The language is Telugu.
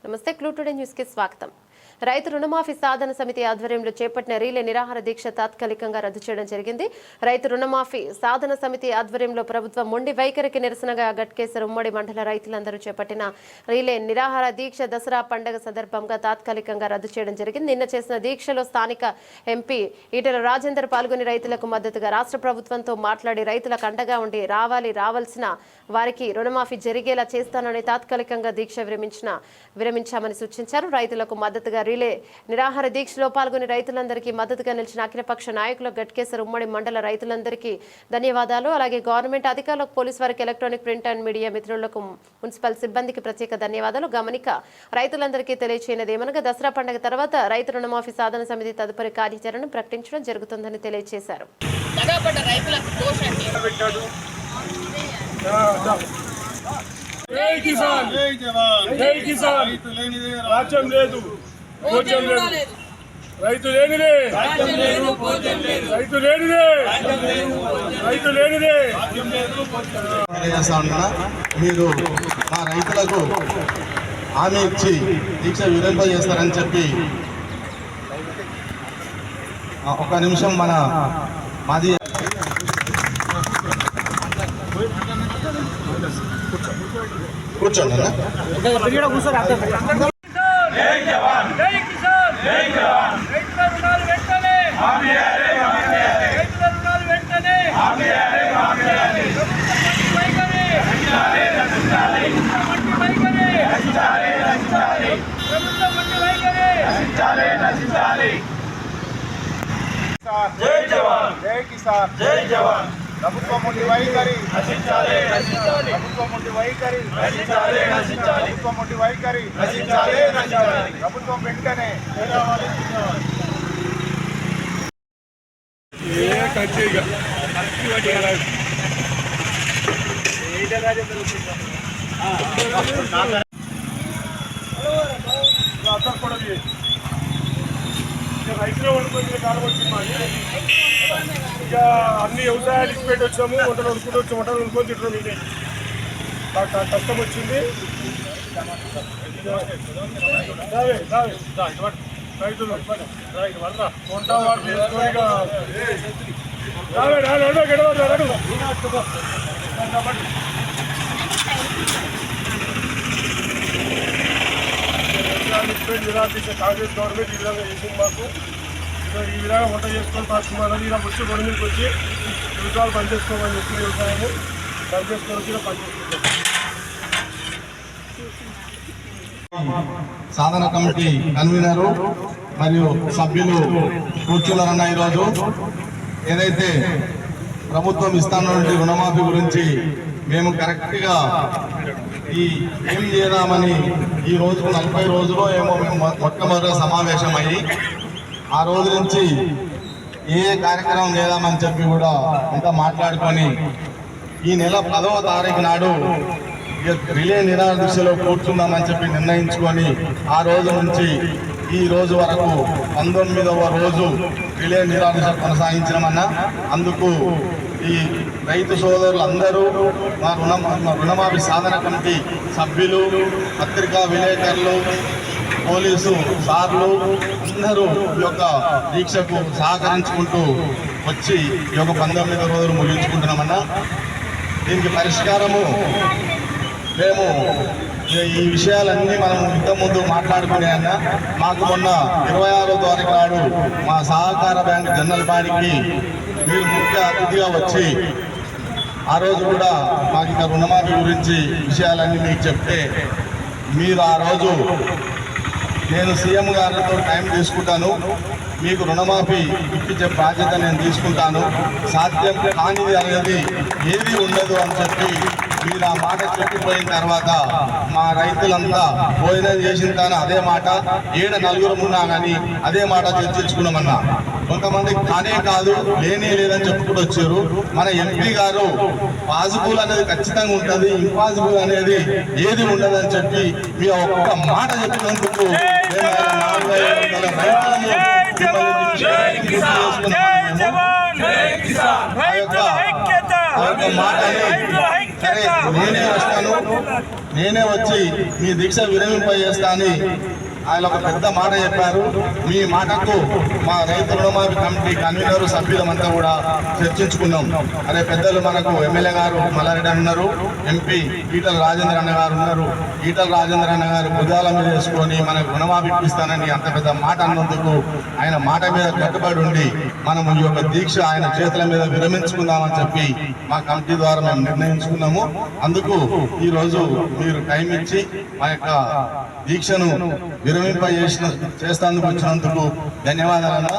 నమస్తే క్లూ టుడే న్యూస్ కి స్వాగతం రైతు రుణమాఫీ సాధన సమితి ఆధ్వర్యంలో చేపట్టిన రీలే నిరాహార దీక్ష తాత్కాలికంగా రద్దు చేయడం జరిగింది. రైతు రుణమాఫీ సాధన సమితి ఆధ్వర్యంలో ప్రభుత్వం మొండి వైఖరికి నిరసనగా గట్కేశ్వర ఉమ్మడి మండల రైతులందరూ చేపట్టిన రీలే నిరాహార దీక్ష దసరా పండుగ సందర్భంగా తాత్కాలికంగా రద్దు చేయడం జరిగింది. నిన్న చేసిన దీక్షలో స్థానిక ఎంపీ ఈటల రాజేందర్ పాల్గొని రైతులకు మద్దతుగా రాష్ట్ర ప్రభుత్వంతో మాట్లాడి రైతులకు అండగా ఉండి రావాలి రావాల్సిన వారికి రుణమాఫీ జరిగేలా చేస్తానని తాత్కాలికంగా దీక్ష విరమించిన విరమించామని సూచించారు. రైతులకు మద్దతు మద్దతుగా రిలే. నిరాహార దీక్షలో పాల్గొని రైతులందరికీ మద్దతుగా నిలిచిన అఖిలపక్ష నాయకులు గట్కేశ్వర ఉమ్మడి మండల రైతులందరికీ ధన్యవాదాలు. అలాగే గవర్నమెంట్ అధికారులకు పోలీస్ వారికి ఎలక్ట్రానిక్ ప్రింట్ అండ్ మీడియా మిత్రులకు మున్సిపల్ సిబ్బందికి ప్రత్యేక ధన్యవాదాలు. గమనిక రైతులందరికీ తెలియచేయనది ఏమనగా దసరా పండుగ తర్వాత రైతు రుణమాఫీ సాధన సమితి తదుపరి కార్యాచరణ ప్రకటించడం జరుగుతుందని తెలియజేశారు జై కిసాన్! జై జవాన్ జై కిసాన్! రైతు రాజ్యం లేదు. భోజ్యం లేదు. రైతు లేనిదే. రైతు లేనిదే. రైతు లేనిదే. మీరు మా రైతులకు హామీ ఇచ్చి దీక్ష విరింపజేస్తారని చెప్పి ఆ, ఒక నిమిషం మన మాది కూర్చోండి అన్న జై కిసాన్ జై జవాన్ రైతుల రుణాలు వెంటనే రైతుల రుణాలు వెంటనే ప్రభుత్వం మంచి వైఖరి. ప్రభుత్వం మంచి వైఖరి. జై జవాన్ జై కిసాన్ జై జవాన్ ప్రభుత్వం ఉండి వైఖరి నశించాలి నశించాలి ప్రభుత్వం ఉండి వైఖరి నశించాలి నశించాలి ప్రభుత్వం ఉండి వైఖరి నశించాలి నశించాలి ప్రభుత్వం వెంటనే ఏ కచ్చేగా అక్కడ కూడా ఇక రైతులో వండుకొని మాది. ఇక అన్ని వ్యవసాయాలు ఇచ్చి పెట్టి వచ్చాము వంటలు వండుకుంటూ వచ్చి వంటలు వండుకొని తింటున్నాం ఇది. నాకు కష్టం వచ్చింది. రైతులు. వంట ఇటు పడరా. చేసుకొని నిరాశించే కాంగ్రెస్ గవర్నమెంట్ ఈ విధంగా చేసింది మాకు. ఈ విధంగా వంట చేసుకొని పాసుకున్నారని ఇలా వచ్చి రెండు మీదకి వచ్చి వ్యవసాయాలు పని చెప్పి వ్యవసాయము ఇలా సాధన కమిటీ కన్వీనరు మరియు సభ్యులు కూర్చున్నారన్న ఈరోజు. ఏదైతే ప్రభుత్వం ఇస్తానటువంటి రుణమాఫీ గురించి మేము కరెక్ట్గా ఈ ఏం చేద్దామని ఈ రోజుకు నలభై రోజులో ఏమో మేము మొ- సమావేశం అయ్యి ఆ రోజు నుంచి ఏ కార్యక్రమం చేద్దామని చెప్పి కూడా అంతా మాట్లాడుకొని ఈ నెల పదవ తారీఖు నాడు రిలే నిరాహార దిశలో కూర్చుందామని చెప్పి నిర్ణయించుకొని ఆ రోజు నుంచి ఈ రోజు వరకు పంతొమ్మిదవ రోజు రిలే నిరాహార కొనసాగించినమన్నా అందుకు ఈ రైతు సోదరులు అందరూ మా రుణ మా రుణమాఫీ సాధన కమిటీ సభ్యులు పత్రికా విలేకరులు పోలీసు సార్లు అందరూ ఈ యొక్క దీక్షకు సహకరించుకుంటూ వచ్చి ఈ యొక్క పంతొమ్మిది రోజులు ముగించుకుంటున్నామన్నా. దీనికి పరిష్కారము మేము ఈ- ఈ విషయాలన్నీ మనం ఇంతకుముందు మాట్లాడుకునే అన్న. మాకు మొన్న ఇరవై ఆరో తారీఖు నాడు మా సహకార బ్యాంక్ జనరల్ బాడీకి మీరు ముఖ్య అతిథిగా వచ్చి ఆ రోజు కూడా మాకు ఇక రుణమాఫీ గురించి విషయాలన్నీ మీకు చెప్తే మీరు ఆ రోజు నేను సీఎం గారితో టైం తీసుకుంటాను. మీకు రుణమాఫీ ఇప్పించే బాధ్యత నేను తీసుకుంటాను. సాధ్యం కానిది అనేది ఏది ఉండదు అని చెప్పి మీరు ఆ మాట చెప్పిపోయిన తర్వాత మా రైతులంతా పోయిన చేసిన తాను అదే మాట ఏడ నలుగురు ఉన్నా కానీ అదే మాట చర్చించుకున్నామన్నా. కొంతమంది కానే కాదు లేనే లేదని చెప్పుకుంటూ వచ్చారు. మన ఎంపీ గారు పాజిబుల్ అనేది ఖచ్చితంగా ఉంటుంది ఇంపాసిబుల్ అనేది ఏది ఉండదని చెప్పి మీ ఒక్క మాట చెప్పినందుకు నాలుగు వందల రైతులను మిమ్మల్ని యొక్క నేనే వస్తాను. నేనే వచ్చి మీ దీక్ష విరమింపజేస్తా అని ఆయన ఒక పెద్ద మాట చెప్పారు. మీ మాటకు మా రైతు రుణమాఫీ కమిటీ కన్వీనర్ సభ్యులమంతా కూడా చర్చించుకున్నాం. అదే పెద్దలు మనకు ఎమ్మెల్యే గారు మల్లారెడ్డి అన్నారు ఉన్నారు ఎంపీ ఈటల రాజేంద్ర అన్న గారు ఉన్నారు. ఈటల రాజేంద్ర అన్న గారు భుజాల మీద వేసుకొని మనకు రుణమాఫీ ఇప్పిస్తానని అంత పెద్ద మాట అన్నందుకు ఆయన మాట మీద కట్టుబడి ఉండి మనం ఈ యొక్క దీక్ష ఆయన చేతుల మీద విరమించుకుందామని చెప్పి మా కమిటీ ద్వారా మేము నిర్ణయించుకున్నాము. అందుకు ఈరోజు మీరు టైం ఇచ్చి మా యొక్క దీక్షను విరమింపజేసిన చేస్తాందుకు వచ్చినందుకు ధన్యవాదాలన్నా